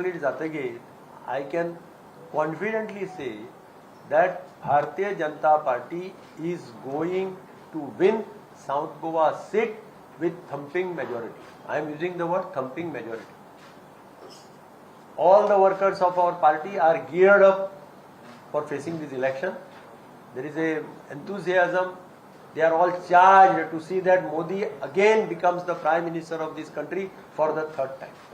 I can confidently say that Bharatiya Janata Party is going to win South Goa seat with thumping majority. I am using the word thumping majority. All the workers of our party are geared up for facing this election. There is a enthusiasm. They are all charged to see that Modi again becomes the Prime Minister of this country for the third time.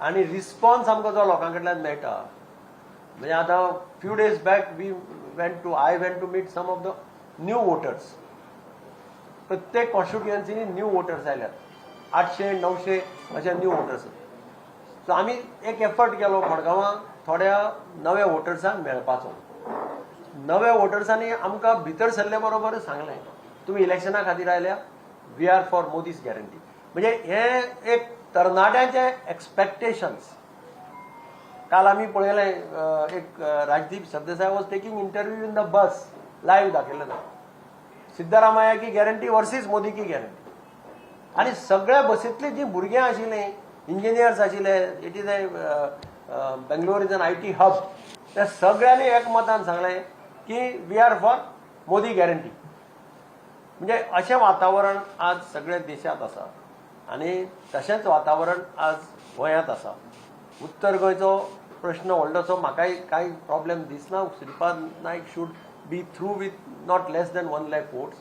आणि response आमकां जो लोकां कडल्यान मेळटा. म्हणजे आतां few days back we went to I went to meet some of the new voters प्रत्येक कॉन्स्टिट्युएन्सीनी न्यू वोटर्स आयल्यात आठशे णवशे अशे न्यू वोटर्स सो आमी एक एफर्ट केलो मडगांवां थोड्या नव्या वोटर्सांक मेळपाचो. नव्या वोटर्सांनी आमकां भितर सरले बरोबर सांगलें. तुमी इलेक्शना खातीर आयल्या we are for Modi's guarantee म्हणजे हे एक तरणाट्यांचे एक्सपेक्टेशन्स काल आमी पळयलें एक Rajdeep Sardesai was taking interview in the bus live दाखयलें ना की गॅरंटी वर्सीस मोदी की गॅरंटी आनी सगळ्या बसींतली जीं भुरगीं आशिल्लीं इंजिनियर्स आशिल्ले it is a Bangalore is an I T hub त्या सगळ्यांनी एकमतान सांगलें की we are for Modi guarantee म्हणजे अशें वातावरण आज सगळ्या देशांत आसा आनी तशेंच वातावरण आज गोंयांत आसा उत्तर गोंयचो प्रश्न व्हडलोसो म्हाकाय कांय प्रॉब्लेम दिसना. Shripad Naik should be through with not less than one lakh votes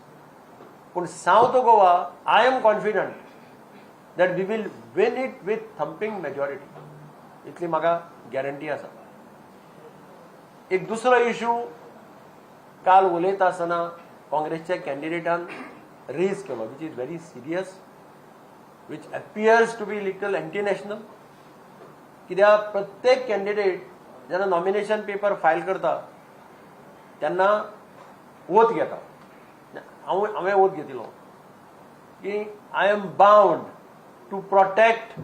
पूण south Goa I am confident that we will win it with thumping majority इतली म्हाका गॅरंटी आसा. एक दुसरो इशू काल उलयता आसतना काँग्रेसच्या कॅन्डिडेटान रेज केलो which is very serious which appears to be little antinational कित्याक प्रत्येक कॅन्डिडेट जेन्ना नॉमिनेशन पेपर फायल करता तेन्ना ओथ घेता हांव हांवें ओथ घेतिलो की I am bound to protect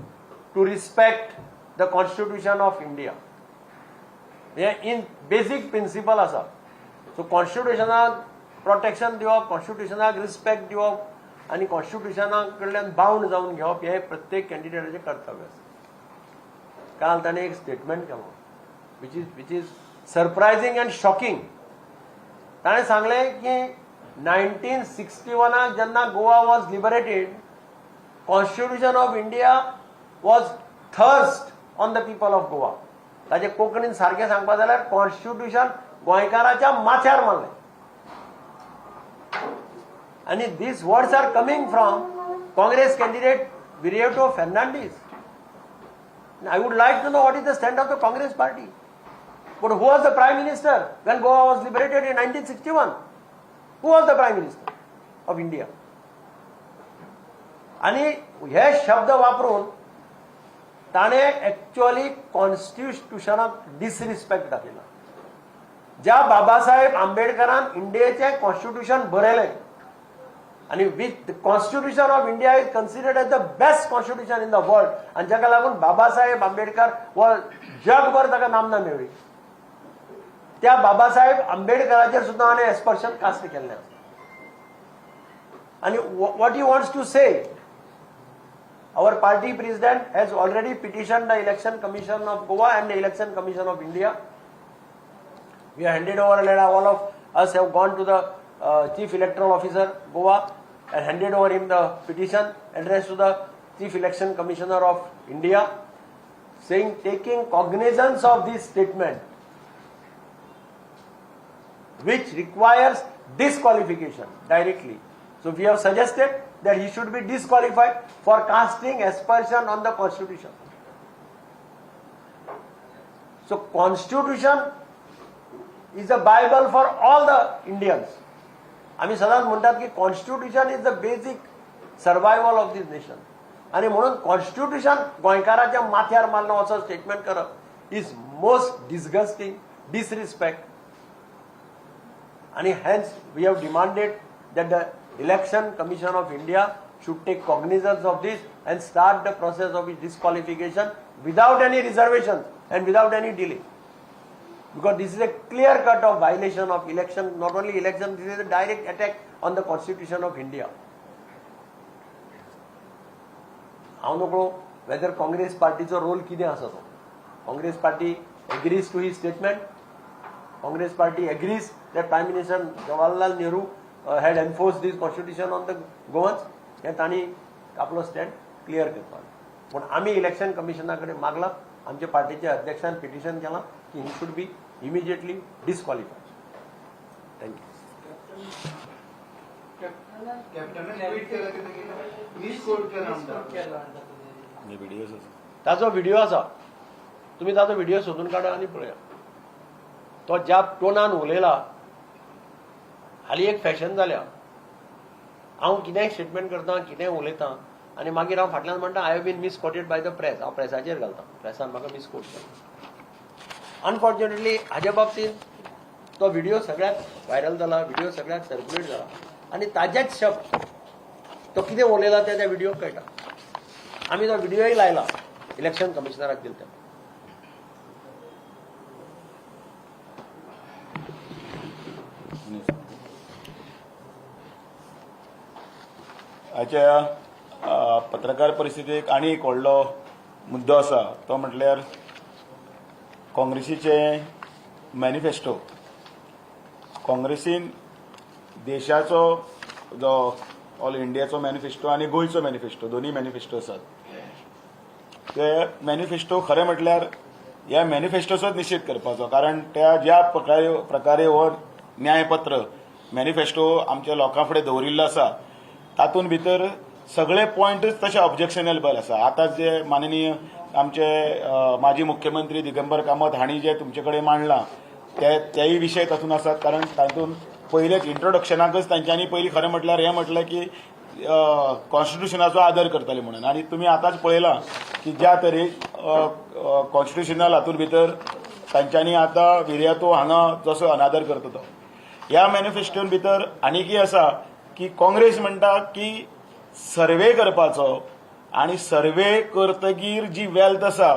to respect the constitution of India हे इन बेसीक प्रिंसिपल आसा सो कॉन्स्टिट्युशनाक प्रोटेक्शन दिवप कॉन्स्टिट्युशनाक रिस्पेक्ट दिवप आनी कॉन्स्टिट्युशना कडल्यान बावंड जावन घेवप हे प्रत्येक कॅन्डिडेटाचें कर्तव्य आसा काल ताणें एक स्टेटमेंट केलो which is which is surprising and shocking ताणें सांगलें की नायन्टीन सिक्स्टी वनाक जेन्ना Goa was liberated constitution of India was thrust on the people of Goa. ताचे कोंकणीन सारकें सांगपा जाल्यार कॉन्स्टिट्युशन गोंयकाराच्या माथ्यार मारलें आनी these words are coming from Congress candidate Viriato Fernandes I would like to know what is the stand of the Congress party. But who was the prime minister when Goa was liberated in 1961? Who was the prime minister of India? आणि हे शब्द वापरून ताणे actually कॉन्स्टिट्युशनाक disrespect दाखयला ज्या Babasaheb आंबेडकरान इंडियेचें constitution बरयलें आणि with constitution of India is considered as the best constitution in the world आणि ज्याका लागून बाबासाहेब आंबेडकर व जगभर त्या नामना मेळ्ळी त्या बाबासाहेब आंबेडकराचे सुद्धा हाणे एक्सपर्शन कास्ट केलं आणि what you wants to say our party president has already petition the election commission of Goa and the election commission of India we handed over led all of us have gone to the chief electoral officer Goa and handed over him the petition addressed to the chief election commissioner of india saying taking cognizance of this statement which requires disqualification directly. So we have suggested that he should be disqualified for casting aspersion on the constitution. So constitution is a bible for all the indians आम्ही सदाच म्हणतात की constitution is the basic survival of this nation आणि म्हणून constitution गोयकाराच्या माथ्यार मारणं असं स्टेटमेंट करत इज मोस्ट डिस्गस्टिंग डिसरिस्पेक्ट आणि hence we have demanded that the election commission of India should take cognizance of this and start the process of disqualification without any reservation and without any delay because this is a clear cut of violation of election not only election this is a direct attack on the constitution of india. हांव नकळो whether Congress पार्टीचो role कितें आसा तो? Congress party agrees to he statement Congress party agrees that prime minister Jawaharlal Nehru had enforce these constitution on the Goans हें तांणी आपलो stand clear करपाक पूण आमी इलेक्शन कमिशना कडेन मागलां. आमच्या पार्टीच्या अध्यक्षान पिटिशन केलां. की he should be immediately disqualified thank you कॅप्टनान tweet केलं की ते मिस कोट केलं आमदार ताचो व्हिडिओ आसा तुम्ही ताचो व्हिडिओ सोदून काडा आनी पळया. तो ज्या टोनान उलयला हाली एक फॅशन जाल्या हांव कितेंय स्टेटमेंट करता कितेंय उलयतां आनी मागीर हांव फाटल्यान म्हणटा I have been misquoted by the press हांव प्रेसाचेर घालतां. प्रेसान म्हाका मिसकोट केला. अनफॉर्च्युनेटली हाज्या बाबतींत तो व्हिडिओ सगळ्यात व्हायरल जाला व्हिडिओ सगळ्यात सर्क्युलेट जाला आनी ताजेच शब्द तो कितें उलयला ते त्या व्हिडिओक कळटा आम्ही तो व्हिडिओही लायला. इलेक्शन कमिशनराक दिला त्या हाच्या पत्रकार परिस्थितीक आनी एक व्हडलो मुद्दो आसा तो म्हटल्यार काँग्रेसीचे मॅनिफेस्टो काँग्रेसीन देशाचो जो ऑल इंडियाचो मॅनिफेस्टो आनी गोंयचो मॅनिफेस्टो दोनूय मॅनिफेस्टो आसात ते मॅनिफेस्टो खरें म्हटल्यार ह्या मॅनिफेस्टोचोच निश्चित करपाचो कारण त्या ज्या प्रकारे प्रकारे हो न्यायपत्र मॅनिफेस्टो आमच्या लोकां फुडें दवरिल्लो आसा तातूंत भितर सगळे पॉयंटच तशे ऑब्जेक्शनेबल आसा. आतां जे माननीय आमचे माजी मुख्यमंत्री दिगंबर कामत हांणी जे तुमचे कडेन मांडलां ते तेय विशय तातूंत आसात कारण तातूंत पयलेच इंट्रोडक्शनाकच तांच्यांनी पयलीं खरें म्हटल्यार हें म्हटलें की कॉन्स्टिट्युशनाचो आदर करतले म्हणून. आनी तुमी आतांच पळयलां की ज्या तरेन कॉन्स्टिट्युशनल हातूंत भितर तांच्यांनी आतां विर्यातो हांगा जसो अनादर करता तो ह्या मॅनिफेस्टोन भितर आनीकय आसा की काँग्रेस म्हणटा की सर्वे करपाचो आनी सर्वे करतगीर जी वेल्थ आसा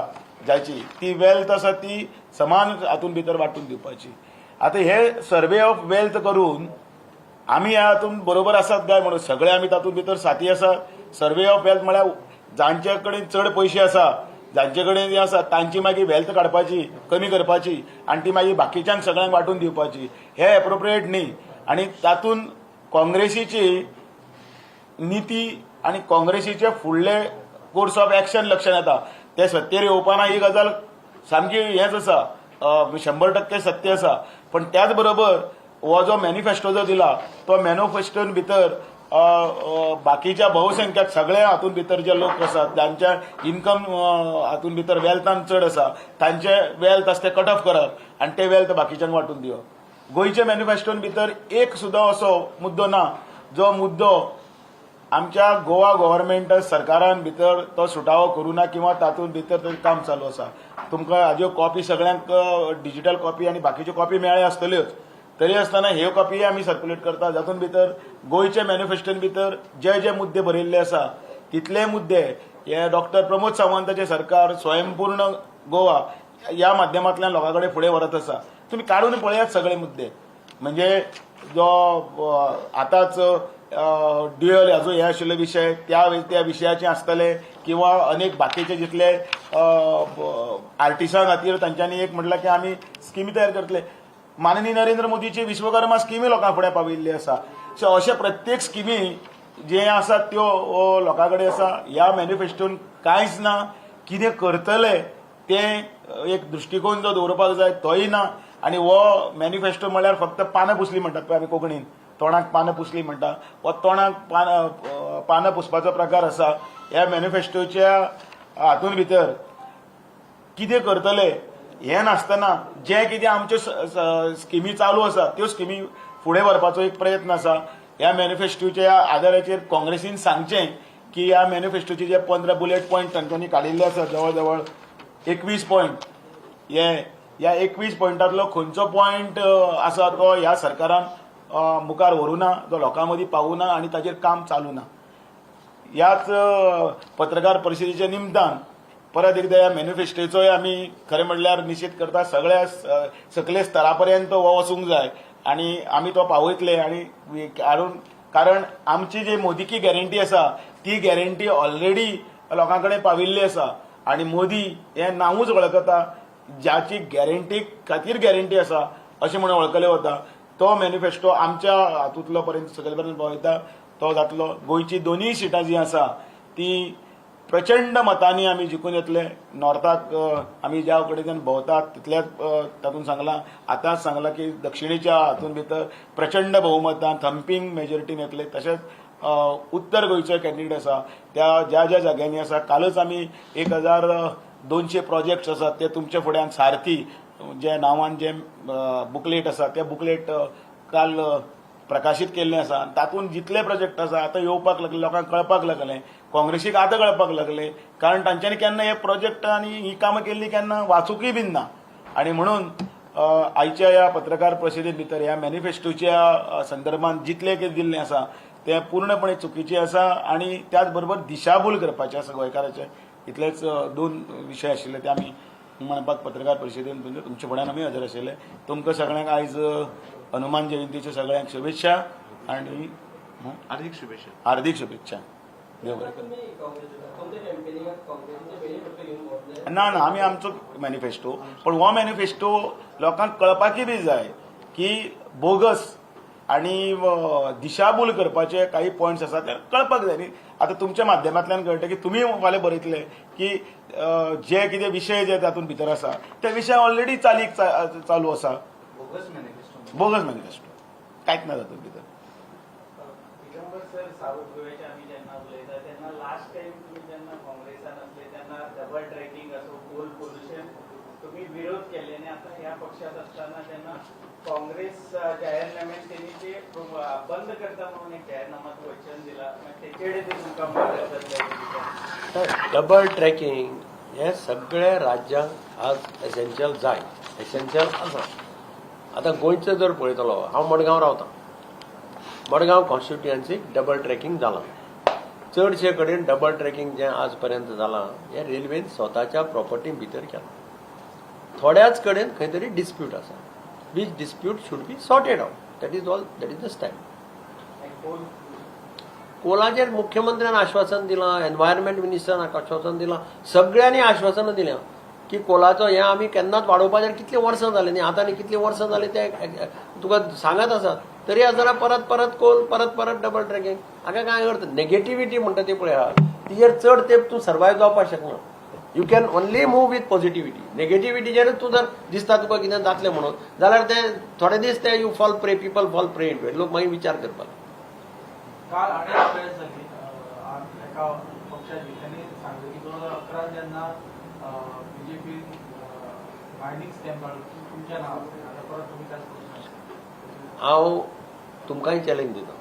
जाची ती वेल्थ आसा ती समान हातूंत भितर वांटून दिवपाची. आतां हे सर्वे ऑफ वेल्थ करून आमी ह्या हातून बरोबर आसात काय म्हणून? सगळे आमी तातूंत भितर साथी आसा सर्वे ऑफ वेल्थ म्हळ्यार जांचे कडेन चड पयशे आसा जांचे कडेन जे आसा तांची मागीर वेल्थ काडपाची कमी करपाची आनी ती मागीर बाकीच्यांक सगळ्यांक वांटून दिवपाची. हे एप्रोप्रिएट न्ही. आनी तातूंत काँग्रेसीची नीती आनी काँग्रेसीचे फुडले कोर्स ऑफ एक्शन लक्षात येता. ते सत्तेर येवपाना ही गजाल सामकी हेच आसा शंबर टक्के सत्य आसा पण त्याच बरोबर हो जो मॅनिफेस्टो जो दिला तो मॅनिफेस्टोन भितर बाकीच्या बहुसंख्याक सगळ्या हातूंत भितर जे लोक आसात जांच्या इन्कम हातूंत भितर वेल्थान चड आसा तांचे वेल्थ आसा ते कट ऑफ करप आनी ते वेल्थ बाकीच्यांक वांटून दिवप गोंयच्या मॅनिफेस्टोन भितर एक सुद्दां असो मुद्दो ना जो मुद्दो आमच्या गोवा गव्हर्मेंट सरकारान भितर तो सुटावो करुना ना किंवा तातूंत भितर तें काम चालू आसा तुमकां हाज्यो कॉपी सगळ्यांक डिजिटल कॉपी आनी बाकीच्यो कॉपी मेळ्ळ्यो आसतल्योच. तरी आसतना ह्यो कॉपी आमी सर्क्युलेट करता. जातूंत भितर गोंयचे मॅनिफेस्टोन भितर जे जे मुद्दे बरयल्ले आसा तितले मुद्दे हे डॉक्टर प्रमोद सावंताचे सरकार स्वयंपूर्ण गोवा ह्या माध्यमांतल्यान लोकां कडेन फुडें व्हरत आसा. तुमी काडून पळयात सगळे मुद्दे. म्हणजे जो आतांच ड्युअल हाजो हे आशिल्लो विशय त्या त्या विशयाचे आसतले किंवा अनेक बाकीचे जितले आर्टिस्टां खातीर तांच्यांनी एक म्हटलं की आमी स्किमी तयार करतले. माननीय नरेंद्र मोदीची विश्वकर्मा स्किमी लोकां फुडें पाविल्ली आसा सो अशे प्रत्येक स्किमी जे आसात त्यो हो लोकां कडेन आसा ह्या मॅनिफेस्टोन कांयच ना कितें करतले तें एक दृश्टिकोन जो दवरपाक जाय तोय ना. आनी हो मॅनिफेस्टो म्हळ्यार फक्त पानां पुसली म्हणटात पळय आमी कोंकणीन. तोंडाक पानां पुसली म्हणटा. हो तोंडाक पानां पानां पुसपाचो प्रकार आसा ह्या मॅनिफेस्टोच्या हातूंत भितर कितें करतले हें नासतना जे कितें आमच्यो स्किमी चालू आसा त्यो स्किमी फुडें व्हरपाचो एक प्रयत्न आसा. ह्या मॅनिफेस्टोच्या आदाराचेर काँग्रेसीन सांगचें की ह्या मॅनिफेस्टोचे जे पंदरा बुलेट पॉयंट तांच्यांनी काडिल्ले आसा जवळ जवळ एकवीस पॉयंट हे ह्या एकवीस पॉयंटांतलो खंयचो पॉयंट आसा तो ह्या सरकारान मुखार व्हरूं ना जो लोकां मदीं पावूं ना आनी ताचेर काम चालू ना. ह्याच पत्रकार परिशदेच्या निमतान परत एकदा ह्या मॅनिफेस्टोचोय आमी खरें म्हणल्यार निशेध करता सगळ्या सकले स्तरा पर्यंत हो वचूंक जाय. आनी आमी तो पावयतले आनी हाडून कारण आमची जी मोदीकी गॅरंटी आसा ती गॅरंटी ऑलरेडी लोकां कडेन पाविल्ली आसा आनी मोदी हें नांवूच वळखता ज्याची गॅरंटी खातीर गॅरंटी आसा अशें म्हणून वळखले वता. तो मॅनिफेस्टो आमच्या हातूंतलो पर्यंत सकयल पर्यंत पावयता. तो जातलो. गोंयची दोनूय सिटां जी आसा ती प्रचंड मतांनी आमी जिखून येतले नॉर्थाक आमी ज्या कडेन भोंवतात तितल्याच तातूंत सांगलां. आतांच सांगलां की दक्षिणेच्या हातूंत भितर प्रचंड बहुमतान थंपींग मेजॉरिटीन येतले तशेंच उत्तर गोंयचो कॅन्डिडेट आसा. त्या ज्या ज्या जाग्यांनी आसा कालच आमी एक हजार दोनशे प्रोजेक्ट्स आसात ते तुमच्या फुड्यान सारथी. जे नांवान जे बुकलेट आसा ते बुकलेट काल प्रकाशीत केल्लें आसा तातूंत जितले प्रोजेक्ट आसा आतां येवपाक लागले लोकांक कळपाक लागलें काँग्रेसीक आतां कळपाक लागलें. कारण तांच्यांनी केन्ना हे प्रोजेक्ट आनी ही कामां केल्ली केन्ना वाचूकय बीन ना आनी म्हणून आयच्या ह्या पत्रकार परिशदे भितर ह्या मॅनिफेस्टोच्या संदर्भांत संदर्भात जितलें कितें दिल्लें आसा तें पूर्णपणे चुकीचें आसा आनी त्याच बरोबर दिशाभूल करपाचें आसा गोंयकाराचें इतलेच दोन विशय आशिल्ले ते आमी म्हणपाक पत्रकार परिशदेन तुमचे तुमचे फुड्यान आमी हजर आशिल्ले तुमकां सगळ्यांक आयज हनुमान जयंतीच्या सगळ्यांक शुभेच्छा आनी हं? हार्दिक शुभेच्छा. हार्दिक शुभेच्छा. देव बरें. ना ना आमी आमचो मॅनिफेस्टो पण हो मॅनिफेस्टो लोकांक कळपाकय बी जाय की बोगस आनी दिशाभूल करपाचे काही पॉयंट्स आसा ते कळपाक जाय. न्ही आतां तुमच्या माध्यमांतल्यान कळटा की तुमी फाल्यां बरयतले की जे कितें विशय जे तातूंत भितर आसा ते विशय ऑलरेडी चालीक चालू आसा बोगस मॅनिफेस्टो कांयच ना तातूंत भितर. लास्ट टाइम तुम्ही काँग्रेसान असले तेन्ना डबल ट्रॅकिंग असो तुम्ही विरोध केले आणि आता या पक्षात असताना त्यांना काँग्रेस अ, जाहीरनाम्यात त्यांनी ते बंद करता म्हणून एक जाहीरनामाचं वचन दिला. त्याच्याकडे ते तुमका मत डबल ट्रॅकिंग हे सगळ्या राज्यांक आज एसेन्शियल जाय एसेन्शियल आसा आतां गोंयचो जर पळयतलो हांव मडगांव रावतां. मडगांव कॉन्स्टिट्युएन्सीक डबल ट्रॅकिंग जालां चडशे कडेन डबल ट्रॅकिंग जें आज पर्यंत जालां हें रेल्वेन स्वताच्या प्रॉपर्टी भितर केलां. थोड्याच कडेन खंय तरी डिस्प्यूट आसा which dispute should be sorted out that is all that is the coal कोलाचेर मुख्यमंत्र्यान आश्वासन दिलां एनवायरमेंट मिनिस्टरान आश्वासन दिलां सगळ्यांनी आश्वासनां दिल्यां की कोलाचो हें आमी केन्नाच वाडोवपाचें कितलीं वर्सां जालीं न्ही आतां न्ही कितलीं वर्सां जालीं ते तुका सांगत आसात तरी आसतना परत परत कोल परत परत डबल ट्रॅकिंग हाका कांय अर्थ? नेगेटिविटी म्हणटा ती पळय आहा तिजेर चड तेंप तूं सर्वायव जावपाक शकना you can only move with positivity नेगेटिव्हिटीचेर तूं जर दिसता तुका कितें जातलें म्हणून जाल्यार ते थोडे दीस ते you fall prey people fall prey into लोक मागीर विचार करपाक. काल अनेक वेळेस झाली अं, आ- एका पक्षाची त्यांनी सांगितलं की दोन हजार अकरा जेन्ना बीजेपी मायनिंग स्टॅम्प काढून तुमच्या नावावर आता परत तुम्ही काय करू हांव तुमकांय चॅलेंज दिता.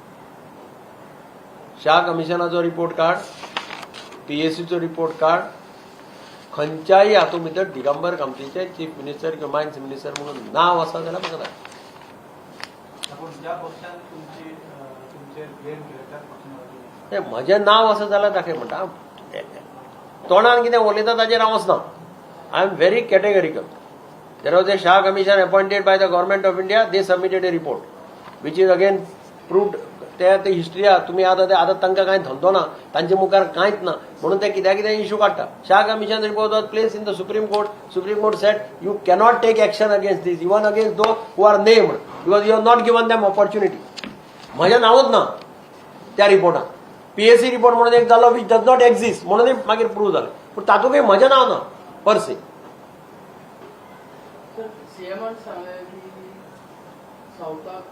शाह कमिशनाचो रिपोर्ट काड पीएसीचो रिपोर्ट काड खंयच्याय हातूंत भितर दिगंबर कामतीचे चीफ मिनिस्टर किंवा मायन्स मिनिस्टर म्हणून नांव आसा जाल्यार म्हाका ज्या तें म्हजें नांव आसा जाल्यार दाखय म्हणटा तोंडान कितें उलयता ताचेर हांव वचना I am very categorical there was a Shah commission appointed by the government of India they submitted a report which is again proved ते ते हिस्ट्री आहा. तुमी आतां ते आतां तांकां कांय धंदो ना तांचे मुखार कांयच ना. म्हणून ते कित्याक कितें इश्यू काडटा Shah commission report was place in the Supreme Court Supreme Court said you cannot take action against this even against those who are named because you are not given them opportunity म्हजें नांवच ना त्या रिपोर्टान PSC report म्हणून एक जालो which does not exist म्हणून मागीर prove जालें पूण तातूंतय म्हजें नांव ना परसे सीएमान सांगलें की सावथाक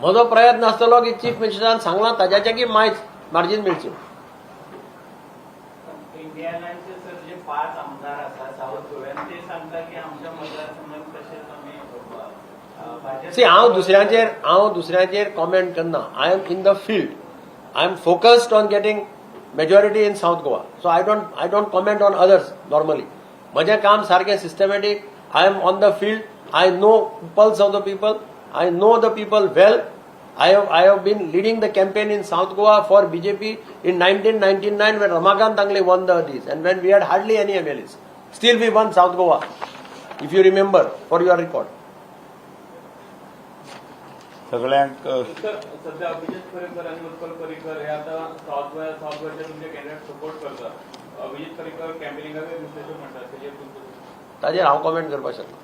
म्हजो प्रयत्न आसतलो की चीफ मिनिस्टरान सांगलां ताज्याचे की मायज मार्जीन मेळची सी हांव दुसऱ्याचेर हांव दुसऱ्याचेर कॉमेंट करना. I am in the field I am focused on getting majority in South Goa so I don't I don't comment on others normally म्हजें काम सारकें systematic I am on the field I know pulse of the people I know the people well I have, I have been leading the campaign in South Goa for BJP in 1999 when Ramakant Tangle won the this and when we had hardly any MLAs. Still we won South Goa, if you remember, for your record. सगळ्यांक अ, तर सध्या अभिजित परिकर आणि उत्पल परिकर हे आता south Goa south गोवाचे तुमचे candidate support करतात अभिजित परिकर कॅम्पेनिंगाचे विश्लेषक म्हणतात तेजेर हांव कमेंट करपाक शकना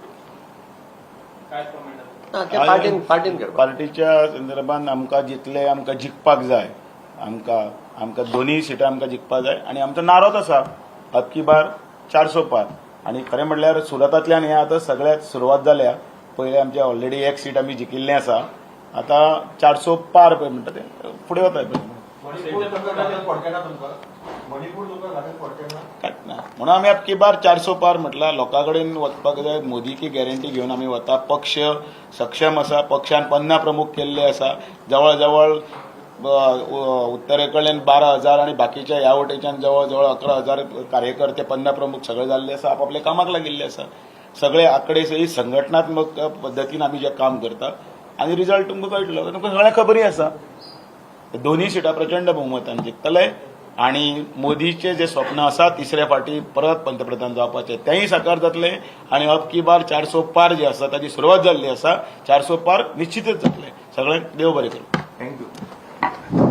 काय कमेंट आसा ना ते पार्टीन पार्टीन करपाक पार्टीच्या संदर्भात आमकां जितले आमकां जिखपाक जाय आमकां आमकां दोनूय सिटां आमकां जिखपाक जाय. आनी आमचो नारोच आसा अबकी बार चारसो पार. आनी खरें म्हणल्यार सुरतांतल्यान हें आतां सगळ्यात सुरवात जाल्या. पयले आमचे ऑलरेडी एक सीट आमी जिखिल्लें आसा. आतां चारसो पार पळय म्हणटा तें फुडें वता ना. म्हणून आमी अबकी बार चारसो पार म्हटल्यार लोकां कडेन वचपाक जाय मोदीची गॅरंटी घेवन आमी वता. पक्ष सक्षम आसा पक्षान पन्ना प्रमुख केल्ले आसा जवळ जवळ उत्तरे कडल्यान उत्तरेकडल्यान बारा हजार आनी बाकीच्या ह्या वटेच्यान जवळ जवळ अकरा हजार कार्यकर्ते पन्ना प्रमुख सगळे जाल्ले आसा आपापल्या कामाक लागिल्ले आसा सगळे आकडे सही संघटनात्मक पद्दतीन आमी जें काम करता. आनी रिजल्ट तुमकां कळटलो. तुमकां सगळ्यांक खबरी आसा दोन्ही सिटां प्रचंड बहुमतान जिखतले आणि मोदीचे जे स्वप्न आसा तिसऱ्या फावटी परत पंतप्रधान जावपाचे तेंय साकार जातले आणि अब की बार चारसो पार जे आसा ताची सुरवात जाल्ली आसा चारसो पार निश्चितच जातले. सगळ्यांक देव बरें करूं